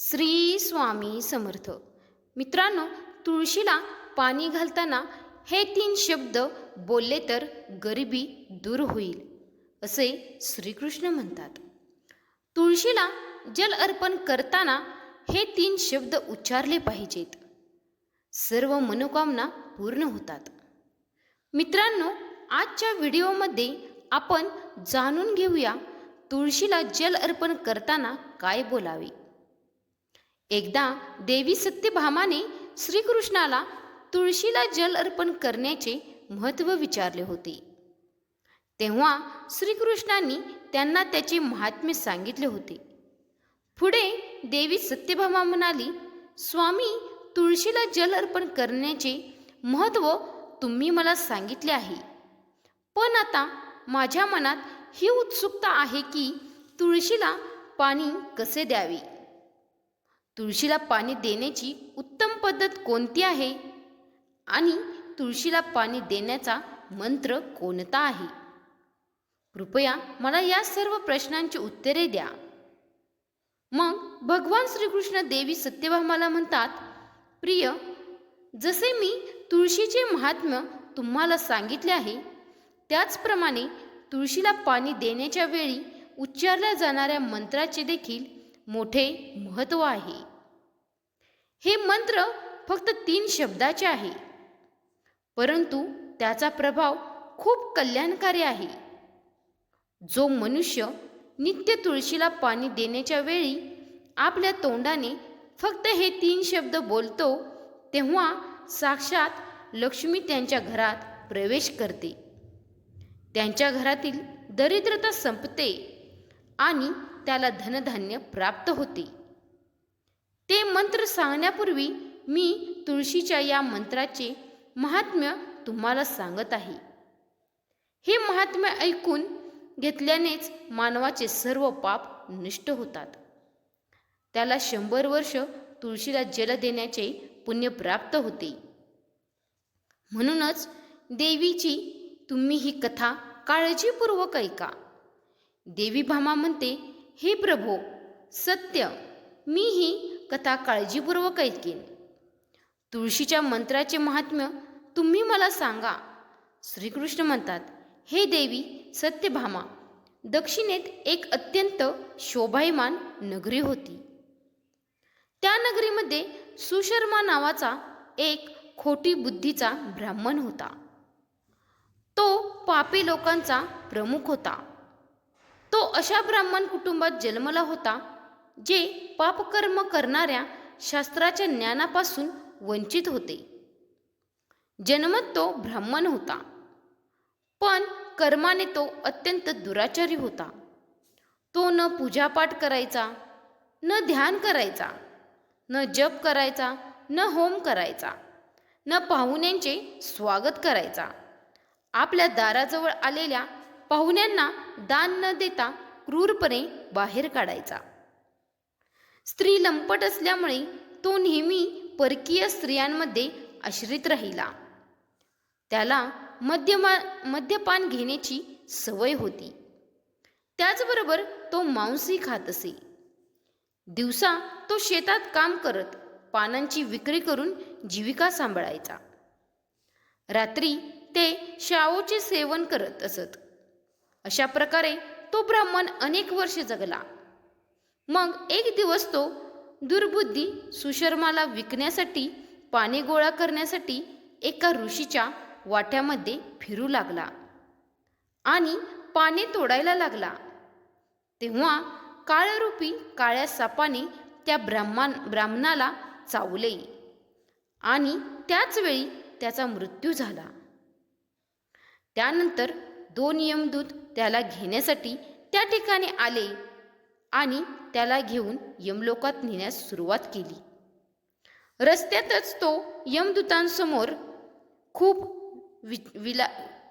श्री स्वामी समर्थ. मित्रांनो तुळशीला पाणी घालताना हे तीन शब्द बोलले तर गरिबी दूर होईल असे श्रीकृष्ण म्हणतात. तुळशीला जल अर्पण करताना हे तीन शब्द उच्चारले पाहिजेत. सर्व मनोकामना पूर्ण होतात. मित्रांनो आजच्या व्हिडिओमध्ये आपण जाणून घेऊया तुळशीला जल अर्पण करताना काय बोलावे. एकदा देवी सत्यभामाने श्रीकृष्णाला तुळशीला जल अर्पण करण्याचे महत्त्व विचारले होते. तेव्हा श्रीकृष्णांनी त्यांना त्याचे महात्म्य सांगितले होते. पुढे देवी सत्यभामा म्हणाली स्वामी तुळशीला जल अर्पण करण्याचे महत्त्व तुम्ही मला सांगितले आहे. पण आता माझ्या मनात ही उत्सुकता आहे की तुळशीला पाणी कसे द्यावे? तुळशीला पाणी देण्याची उत्तम पद्धत कोणती आहे? आणि तुळशीला पाणी देण्याचा मंत्र कोणता आहे? कृपया मला या सर्व प्रश्नांची उत्तरे द्या. मग भगवान श्रीकृष्ण देवी सत्यभामाला म्हणतात प्रिय जसे मी तुळशीचे महात्म्य तुम्हाला सांगितले आहे त्याचप्रमाणे तुळशीला पाणी देण्याच्या वेळी उच्चारल्या जाणाऱ्या मंत्राचे देखील मोठे महत्त्व आहे. हे मंत्र फक्त तीन शब्दाचे आहे. परंतु त्याचा प्रभाव खूप कल्याणकारी आहे. जो मनुष्य नित्य तुळशीला पाणी देण्याच्या वेळी आपल्या तोंडाने फक्त हे तीन शब्द बोलतो तेव्हा साक्षात लक्ष्मी त्यांच्या घरात प्रवेश करते. त्यांच्या घरातील दरिद्रता संपते आणि त्याला धनधान्य प्राप्त होते. ते मंत्र सांगण्यापूर्वी मी तुळशीच्या या मंत्राचे महात्म्य तुम्हाला सांगत आहे. हे महात्म्य ऐकून घेतल्यानेच मानवाचे सर्व पाप नष्ट होतात. त्याला शंभर वर्ष तुळशीला जल देण्याचे पुण्य प्राप्त होते. म्हणूनच देवीची तुम्ही ही कथा काळजीपूर्वक ऐका. देवी भामा म्हणते हे प्रभो सत्य मी ही कथा काळजीपूर्वक ऐकेन. तुळशीच्या मंत्राचे महात्म्य तुम्ही मला सांगा. श्रीकृष्ण म्हणतात हे देवी सत्यभामा दक्षिणेत एक अत्यंत शोभायमान नगरी होती. त्या नगरीमध्ये सुशर्मा नावाचा एक खोटी बुद्धीचा ब्राह्मण होता. तो पापी लोकांचा प्रमुख होता. तो अशा ब्राह्मण कुटुंबात जन्मला होता जे पापकर्म करणाऱ्या शास्त्राच्या ज्ञानापासून वंचित होते. जन्मत तो ब्राह्मण होता. पण कर्माने तो अत्यंत दुराचारी होता. तो न पूजापाठ करायचा न ध्यान करायचा न जप करायचा न होम करायचा न पाहुण्यांचे स्वागत करायचा. आपल्या दाराजवळ आलेल्या पाहुण्यांना दान न देता क्रूरपणे बाहेर काढायचा. स्त्री लंपट असल्यामुळे तो नेहमी परकीय स्त्रियांमध्ये आश्रित राहिला. त्याला मद्यमा मद्यपान घेण्याची सवय होती. त्याचबरोबर तो मांसही खात असे. दिवसा तो शेतात काम करत पानांची विक्री करून जीविका सांभाळायचा. रात्री ते शाओचे सेवन करत असत. अशा प्रकारे तो ब्राह्मण अनेक वर्षे जगला. मग एक दिवस तो दुर्बुद्धी सुशर्माला विकण्यासाठी पाणी गोळा करण्यासाठी एका ऋषीच्या वाट्यामध्ये फिरू लागला आणि पाने तोडायला लागला. तेव्हा काळरूपी काळ्या सापाने त्या ब्राह्मण ब्राह्मणाला चावले आणि त्याचवेळी त्याचा मृत्यू झाला. त्यानंतर दोन यमदूत त्याला घेण्यासाठी त्या ठिकाणी आले. आणि त्याला घेऊन यमलोकात नेण्यास सुरुवात केली. रस्त्यातच तो यमदूतांसमोर खूप वि विला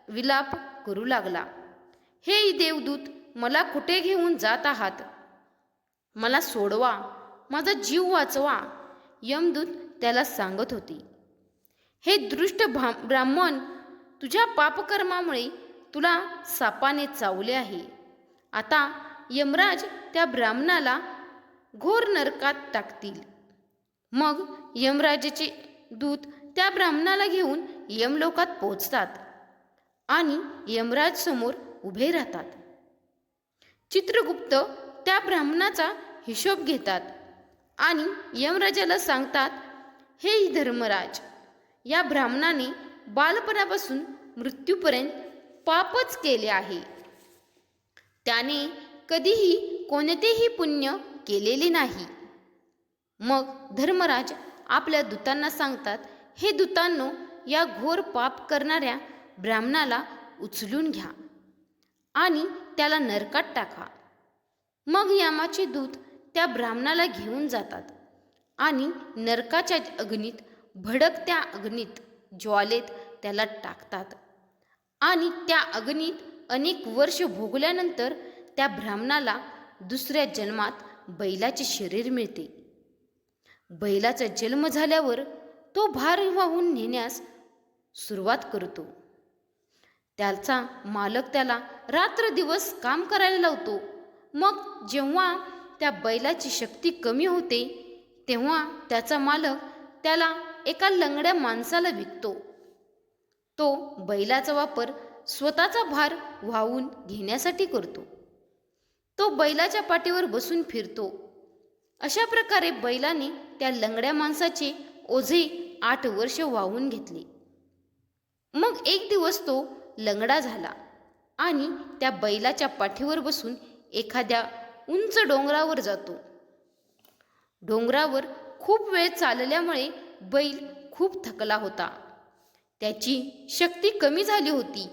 विलाप करू लागला. हे देवदूत मला कुठे घेऊन जात आहात? मला सोडवा माझा जीव वाचवा यमदूत त्याला सांगत होते. हे दृष्ट भा ब्राह्मण तुझ्या पापकर्मामुळे तुला सापाने चावले आहे. आता यमराज त्या ब्राह्मणाला घोर नरकात टाकतील. मग यमराजाचे दूत त्या ब्राह्मणाला घेऊन यमलोकात पोचतात आणि यमराज समोर उभे राहतात. चित्रगुप्त त्या ब्राह्मणाचा हिशोब घेतात आणि यमराजाला सांगतात हे धर्मराज या ब्राह्मणाने बालपणापासून मृत्यूपर्यंत पापच केले आहे. त्याने कधीही कोणतेही पुण्य केलेले नाही. मग धर्मराज आपल्या दूतांना सांगतात हे दूतांनो या घोर पाप करणाऱ्या ब्राह्मणाला उचलून घ्या आणि त्याला नरकात टाका. मग यामाचे दूत त्या ब्राह्मणाला घेऊन जातात आणि नरकाच्या अग्नीत भडकत्या अग्नीत ज्वालेत त्याला टाकतात आणि त्या अग्नीत अनेक वर्ष भोगल्यानंतर त्या ब्राह्मणाला दुसऱ्या जन्मात बैलाचे शरीर मिळते. बैलाचा जन्म झाल्यावर तो भार वाहून नेण्यास सुरुवात करतो. त्याचा मालक त्याला रात्र दिवस काम करायला लावतो. मग जेव्हा त्या बैलाची शक्ती कमी होते तेव्हा त्याचा मालक त्याला एका लंगड्या माणसाला विकतो. तो बैलाचा वापर स्वतःचा भार वाहून घेण्यासाठी करतो. तो बैलाच्या पाठीवर बसून फिरतो. अशा प्रकारे बैलाने त्या लंगड्या माणसाचे ओझे आठ वर्ष वाहून घेतले. मग एक दिवस तो लंगडा झाला आणि त्या बैलाच्या पाठीवर बसून एखाद्या उंच डोंगरावर जातो. डोंगरावर खूप वेळ चालल्यामुळे बैल खूप थकला होता. त्याची शक्ती कमी झाली होती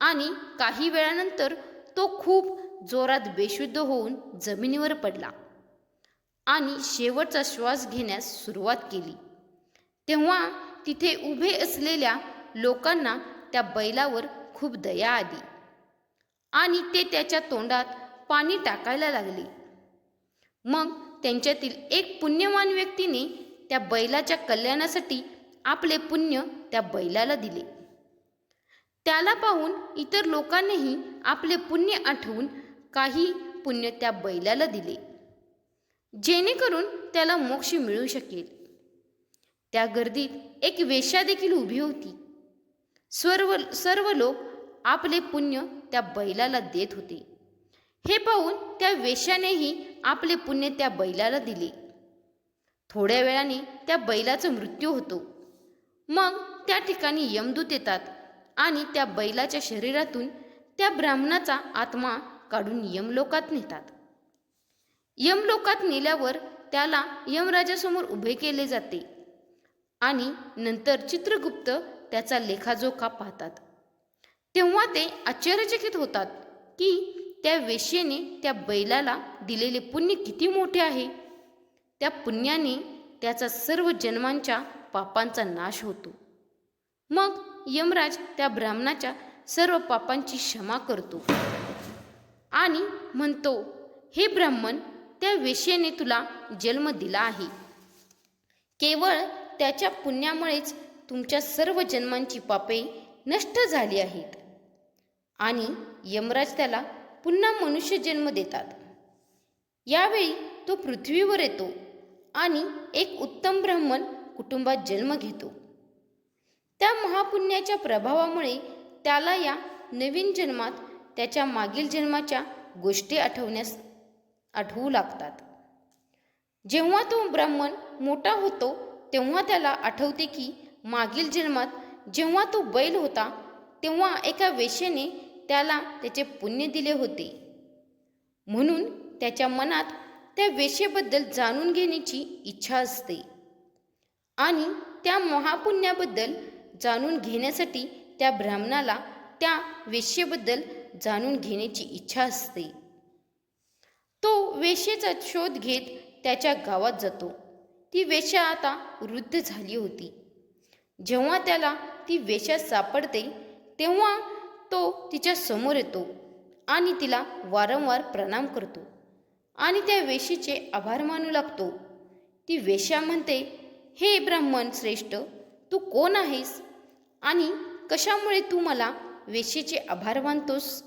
आणि काही वेळानंतर तो खूप जोरात बेशुद्ध होऊन जमिनीवर पडला आणि शेवटचा श्वास घेण्यास सुरुवात केली. तेव्हा तिथे उभे असलेल्या लोकांना त्या बैलावर खूप दया आली आणि ते त्याच्या तोंडात पाणी टाकायला लागले. मग त्यांच्यातील एक पुण्यवान व्यक्तीने त्या बैलाच्या कल्याणासाठी आपले पुण्य त्या बैलाला दिले. त्याला पाहून इतर लोकांनीही आपले पुण्य आठवून काही पुण्य त्या बैलाला दिले. जेणेकरून त्याला मोक्ष मिळू शकेल. त्या गर्दीत एक वेश्या देखील उभी होती. सर्व सर्व लोक आपले पुण्य त्या बैलाला देत होते. हे पाहून त्या वेश्यानेही आपले पुण्य त्या बैलाला दिले. थोड्या वेळाने त्या बैलाचा मृत्यू होतो. मग त्या ठिकाणी यमदूत येतात आणि त्या बैलाच्या शरीरातून त्या ब्राह्मणाचा आत्मा काढून यमलोकात नेतात. यमलोकात नेल्यावर त्याला यमराजासमोर उभे केले जाते आणि नंतर चित्रगुप्त त्याचा लेखाजोखा पाहतात. तेव्हा ते आश्चर्यचकित होतात की त्या वेश्येने त्या बैलाला दिलेले पुण्य किती मोठे आहे. त्या पुण्याने त्याचा सर्व जन्मांच्या पापांचा नाश होतो. मग यमराज त्या ब्राह्मणाच्या सर्व पापांची क्षमा करतो. आणि म्हणतो हे ब्राह्मण त्या वेशेने तुला जन्म दिला आहे. केवळ त्याच्या पुण्यामुळेच तुमच्या सर्व जन्मांची पापे नष्ट झाली आहेत. आणि यमराज त्याला पुन्हा मनुष्य जन्म देतात. यावेळी तो पृथ्वीवर येतो आणि एक उत्तम ब्राह्मण कुटुंबात जन्म घेतो. त्या महापुण्याच्या प्रभावामुळे त्याला या नवीन जन्मात त्याच्या मागील जन्माच्या गोष्टी आठवण्यास आठवू लागतात. जेव्हा तो ब्राह्मण मोठा होतो तेव्हा त्याला आठवते की मागील जन्मात जेव्हा तो बैल होता तेव्हा एका वेश्येने त्याला त्याचे पुण्य दिले होते. म्हणून त्याच्या मनात त्या वेशेबद्दल जाणून घेण्याची इच्छा असते आणि त्या महापुण्याबद्दल जाणून घेण्यासाठी त्या ब्राह्मणाला त्या वेश्येबद्दल जाणून घेण्याची इच्छा असते. तो वेशेचा शोध घेत त्याच्या गावात जातो. ती वेशा आता वृद्ध झाली होती. जेव्हा त्याला ती वेशा सापडते तेव्हा तो तिच्या समोर येतो आणि तिला वारंवार प्रणाम करतो आणि त्या वेशीचे आभार मानू लागतो. ती वेश्या म्हणते हे ब्राह्मण श्रेष्ठ तू कोण आहेस आणि कशामुळे तू मला वेशीचे आभार मानतोस.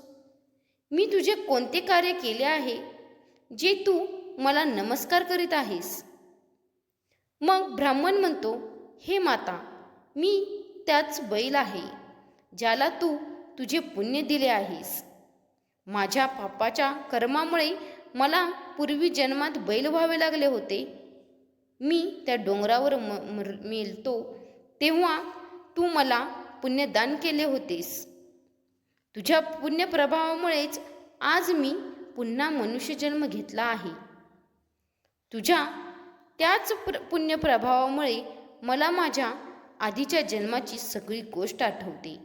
मी तुझे कोणते कार्य केले आहे जे तू मला नमस्कार करीत आहेस? मग ब्राह्मण म्हणतो हे माता मी त्याच बैल आहे ज्याला तू तुझे पुण्य दिले आहेस. माझ्या पापाच्या कर्मामुळे मला पूर्वी जन्मात बैल व्हावे लागले होते. मी त्या डोंगरावर म मर- मेलतो तेव्हा तू मला पुण्यदान केले होतेस. तुझ्या पुण्यप्रभावामुळेच आज मी पुन्हा मनुष्यजन्म घेतला आहे. तुझ्या त्याच प्र पुण्यप्रभावामुळे मला माझ्या आधीच्या जन्माची सगळी गोष्ट आठवते.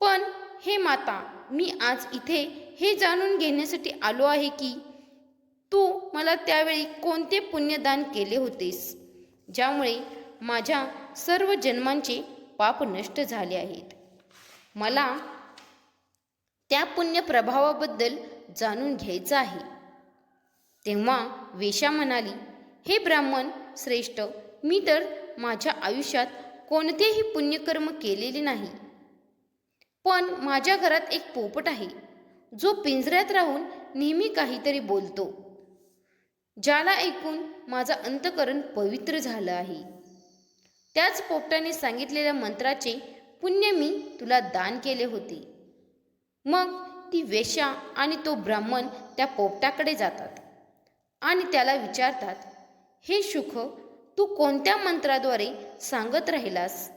पण हे माता मी आज इथे हे जाणून घेण्यासाठी आलो आहे की तू मला त्यावेळी कोणते पुण्यदान केले होतेस ज्यामुळे माझ्या सर्व जन्मांचे पाप नष्ट झाले आहेत. मला त्या पुण्यप्रभावाबद्दल जाणून घ्यायचं आहे. तेव्हा वेशा म्हणाली हे ब्राह्मण श्रेष्ठ मी तर माझ्या आयुष्यात कोणतेही पुण्यकर्म केलेले नाही. पण माझ्या घरात एक पोपट आहे जो पिंजऱ्यात राहून नेहमी काहीतरी बोलतो. ज्याला ऐकून माझा अंतकरण पवित्र झालं आहे. त्याच पोपटाने सांगितलेल्या मंत्राचे पुण्य मी तुला दान केले होते. मग ती वेश्या आणि तो ब्राह्मण त्या पोपटाकडे जातात आणि त्याला विचारतात हे सुख तू कोणत्या मंत्राद्वारे सांगत राहिलास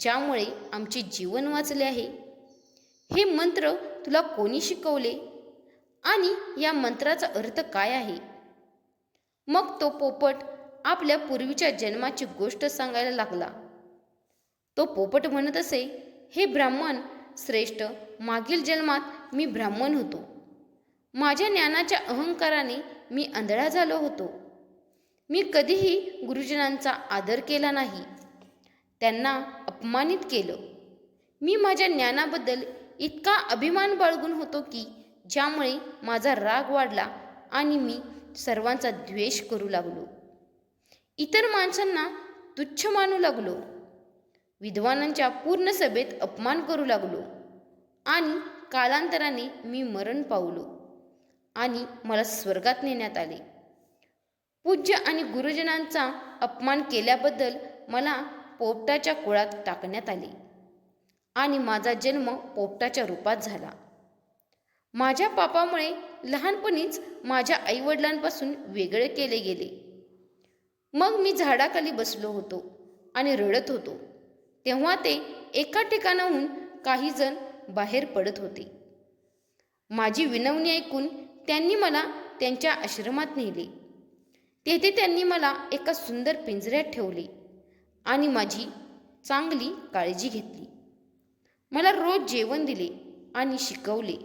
ज्यामुळे आमचे जीवन वाचले आहे? हे मंत्र तुला कोणी शिकवले? आणि या मंत्राचा अर्थ काय आहे? मग तो पोपट आपल्या पूर्वीच्या जन्माची गोष्ट सांगायला लागला. तो पोपट म्हणत असे हे ब्राह्मण श्रेष्ठ. मागील जन्मात मी ब्राह्मण होतो. माझ्या ज्ञानाच्या अहंकाराने मी आंधळा झालो होतो. मी कधीही गुरुजनांचा आदर केला नाही. त्यांना अपमानित केलं. मी माझ्या ज्ञानाबद्दल इतका अभिमान बाळगून होतो की ज्यामुळे माझा राग वाढला आणि मी सर्वांचा द्वेष करू लागलो. इतर माणसांना तुच्छ मानू लागलो. विद्वानांच्या पूर्ण सभेत अपमान करू लागलो आणि कालांतराने मी मरण पावलो आणि मला स्वर्गात नेण्यात आले. पूज्य आणि गुरुजनांचा अपमान केल्याबद्दल मला पोपटाच्या कुळात टाकण्यात आले आणि माझा जन्म पोपटाच्या रूपात झाला. माझ्या पापामुळे लहानपणीच माझ्या आईवडिलांपासून वेगळे केले गेले. मग मी झाडाखाली बसलो होतो आणि रडत होतो. तेव्हा ते एका ठिकाणाहून काही जण बाहेर पडत होते. माझी विनवणी ऐकून त्यांनी मला त्यांच्या आश्रमात नेले. तेथे त्यांनी मला एका सुंदर पिंजऱ्यात ठेवले आणि माझी चांगली काळजी घेतली. मला रोज जेवण दिले आणि शिकवले.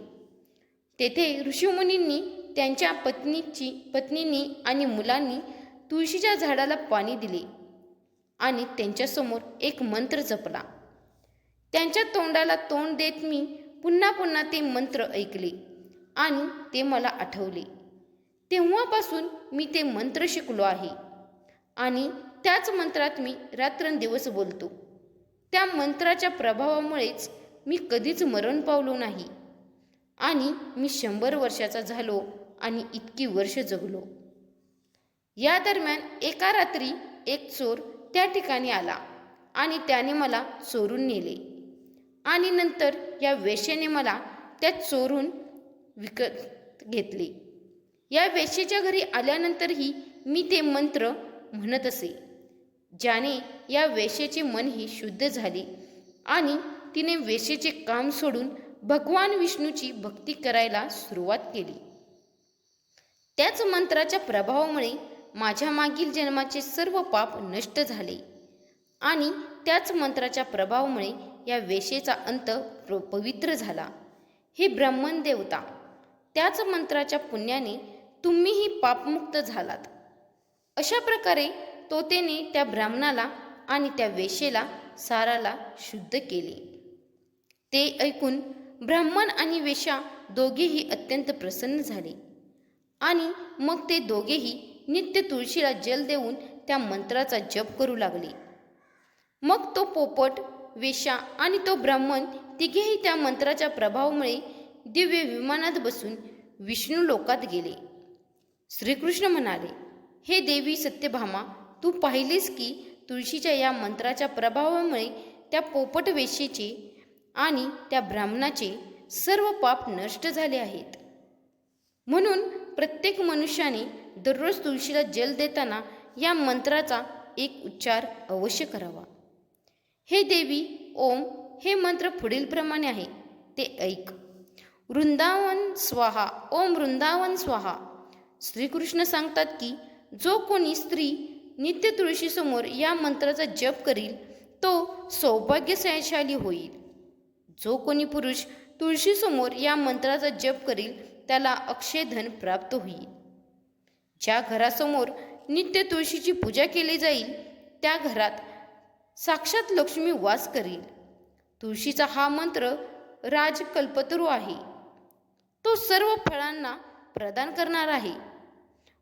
तेथे ऋषीमुनींनी त्यांच्या पत्नीची पत्नींनी आणि मुलांनी तुळशीच्या झाडाला पाणी दिले. आणि त्यांच्यासमोर एक मंत्र जपला. त्यांच्या तोंडाला तोंड देत मी पुन्हा पुन्हा ते मंत्र ऐकले आणि ते मला आठवले. तेव्हापासून मी ते मंत्र शिकलो आहे आणि त्याच मंत्रात मी रात्रंदिवस बोलतो. त्या मंत्राच्या प्रभावामुळेच मी कधीच मरण पावलो नाही आणि मी शंभर वर्षाचा झालो आणि इतकी वर्ष जगलो. या दरम्यान एका रात्री एक चोर त्या ठिकाणी आला आणि त्याने मला चोरून नेले. आणि नंतर या वेशेने मला त्या चोरून विकत घेतले. या वेशेच्या घरी आल्यानंतरही मी ते मंत्र म्हणत असे. ज्याने या वेशेचे मनही शुद्ध झाले आणि तिने वेशेचे काम सोडून भगवान विष्णूची भक्ती करायला सुरुवात केली. त्याच मंत्राच्या प्रभावामुळे माझ्या मागील जन्माचे सर्व पाप नष्ट झाले. आणि त्याच मंत्राच्या प्रभावामुळे या वेशेचा अंत पवित्र झाला. हे ब्राह्मण देवता त्याच मंत्राच्या पुण्याने तुम्हीही पापमुक्त झालात. अशा प्रकारे तोतेने त्या ब्राह्मणाला आणि त्या वेशेला साराला शुद्ध केले. ते ऐकून ब्राह्मण आणि वेशा दोघेही अत्यंत प्रसन्न झाले. आणि मग ते दोघेही नित्य तुळशीला जल देऊन त्या मंत्राचा जप करू लागले. मग तो पोपट वेशा आणि तो ब्राह्मण तिघेही त्या मंत्राच्या प्रभावामुळे दिव्य विमानात बसून विष्णू लोकात गेले. श्रीकृष्ण म्हणाले हे देवी सत्यभामा तू पाहिलेस की तुळशीच्या या मंत्राच्या प्रभावामुळे त्या पोपट वेशीचे आणि त्या ब्राह्मणाचे सर्व पाप नष्ट झाले आहेत. म्हणून प्रत्येक मनुष्याने दररोज तुळशीला जल देताना या मंत्राचा एक उच्चार अवश्य करावा. हे देवी ओम हे मंत्र पुढीलप्रमाणे आहे. ते ऐक. वृंदावन स्वाहा ओम वृंदावन स्वाहा. श्रीकृष्ण सांगतात की जो कोणी स्त्री नित्य तुळशीसमोर या मंत्राचा जप करील तो सौभाग्यशाली होईल. जो कोणी पुरुष तुळशीसमोर या मंत्राचा जप करील त्याला अक्षयधन प्राप्त होईल. ज्या घरासमोर नित्य तुळशीची पूजा केली जाईल त्या घरात साक्षात लक्ष्मी वास करील. तुळशीचा हा मंत्र राजकल्पतरू आहे. तो सर्व फळांना प्रदान करणार आहे.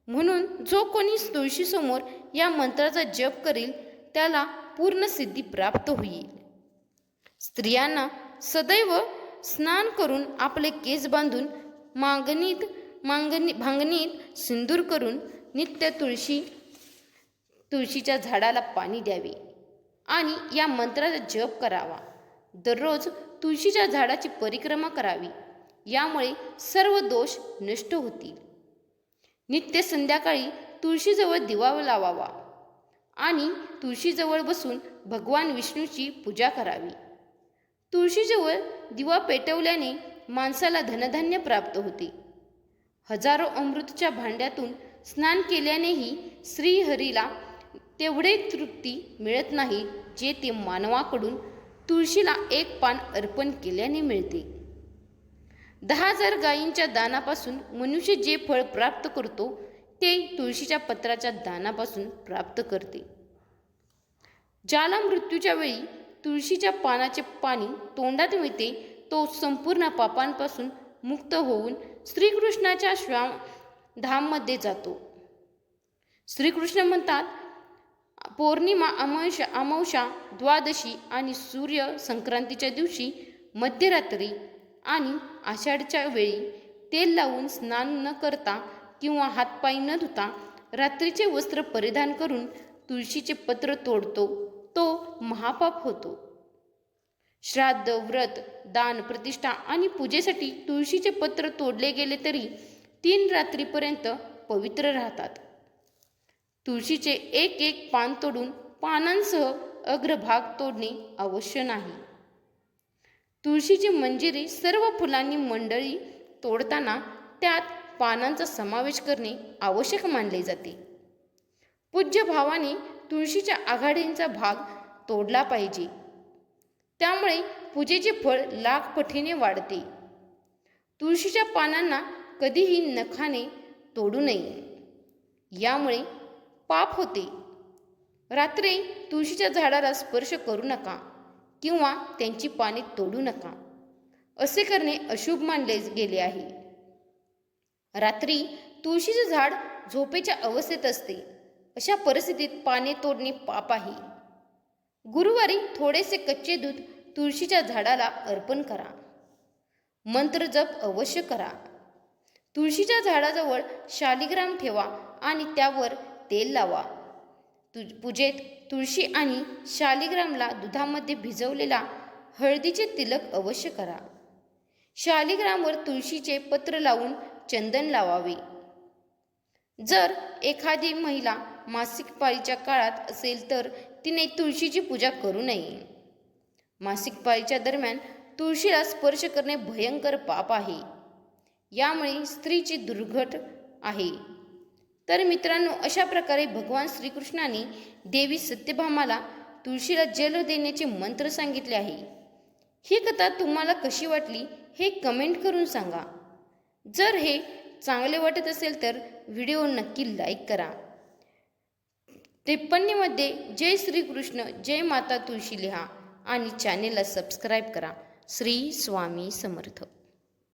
म्हणून जो कोणी तुळशीसमोर या मंत्राचा जप करील त्याला पूर्ण सिद्धी प्राप्त होईल. स्त्रियांना सदैव स्नान करून आपले केस बांधून मागणीत मांगणी भांगणीत सिंदूर करून नित्य तुळशी तुळशीच्या झाडाला पाणी द्यावे आणि या मंत्राचा जप करावा. दररोज तुळशीच्या झाडाची परिक्रमा करावी. यामुळे सर्व दोष नष्ट होतील. नित्य संध्याकाळी तुळशीजवळ दिवा लावावा आणि तुळशीजवळ बसून भगवान विष्णूची पूजा करावी. तुळशीजवळ दिवा पेटवल्याने माणसाला धनधान्य प्राप्त होते. हजारो अमृतच्या भांड्यातून स्नान केल्यानेही श्रीहरीला तेवढे तृप्ती मिळत नाही जे ते मानवाकडून तुळशीला एक पान अर्पण केल्याने मिळते. दहा हजार गायींच्या दानापासून मनुष्य जे फळ प्राप्त करतो ते तुळशीच्या पत्राच्या दानापासून प्राप्त करते. ज्याला मृत्यूच्या वेळी तुळशीच्या पानाचे पाणी तोंडात मिळते तो संपूर्ण पापांपासून मुक्त होऊन श्रीकृष्णाच्या श्वाम धाममध्ये जातो. श्रीकृष्ण म्हणतात पौर्णिमा अमावस्या अमावशा द्वादशी आणि सूर्य संक्रांतीच्या दिवशी मध्यरात्री आणि आषाढच्या वेळी तेल लावून स्नान न करता किंवा हातपाय न धुता रात्रीचे वस्त्र परिधान करून तुळशीचे पत्र तोडतो. तो महापाप होतो. श्राद्ध व्रत दान प्रतिष्ठा आणि पूजेसाठी तुळशीचे पत्र तोडले गेले तरी तीन रात्रीपर्यंत पवित्र राहतात. तुळशीचे एक एक पान तोडून पानांसह अग्रभाग तोडणे अवश्य नाही. तुळशीची मंजिरी सर्व फुलांनी मंडळी तोडताना त्यात पानांचा समावेश करणे आवश्यक मानले जाते. पूज्य भावाने तुळशीच्या आघाडींचा भाग तोडला पाहिजे. त्यामुळे पूजेचे फळ लाख पटीने वाढते. तुळशीच्या पानांना कधीही नखाने तोडू नये. यामुळे पाप होते. रात्री तुळशीच्या झाडाला स्पर्श करू नका किंवा त्यांची पाने तोडू नका. असे करणे अशुभ मानले गेले आहे. रात्री तुळशीचे झाड झोपेच्या अवस्थेत असते. अशा परिस्थितीत पाने तोडणे पाप आहे. गुरुवारी थोडेसे कच्चे दूध तुळशीच्या झाडाला अर्पण करा. मंत्र जप अवश्य करा. तुळशीच्या झाडाजवळ शालिग्राम ठेवा आणि त्यावर तेल लावा. तु पूजेत तुळशी आणि शालिग्रामला दुधामध्ये भिजवलेला हळदीचे तिलक अवश्य करा. शालिग्रामवर तुळशीचे पत्र लावून चंदन लावावे. जर एखादी महिला मासिक पाळीच्या काळात असेल तर तिने तुळशीची पूजा करू नये. मासिक पाळीच्या दरम्यान तुळशीला स्पर्श करणे भयंकर पाप आहे. यामुळे स्त्रीची दुर्घट आहे. तर मित्रांनो अशा प्रकारे भगवान श्रीकृष्णाने देवी सत्यभामाला तुळशीला जल देण्याचे मंत्र सांगितले आहे. ही कथा तुम्हाला कशी वाटली हे कमेंट करून सांगा. जर हे चांगले वाटत असेल तर व्हिडिओ नक्की लाईक करा. टिप्पणीमध्ये जय श्रीकृष्ण जय माता तुळशी लिहा आणि चॅनेलला सबस्क्राईब करा. श्री स्वामी समर्थ.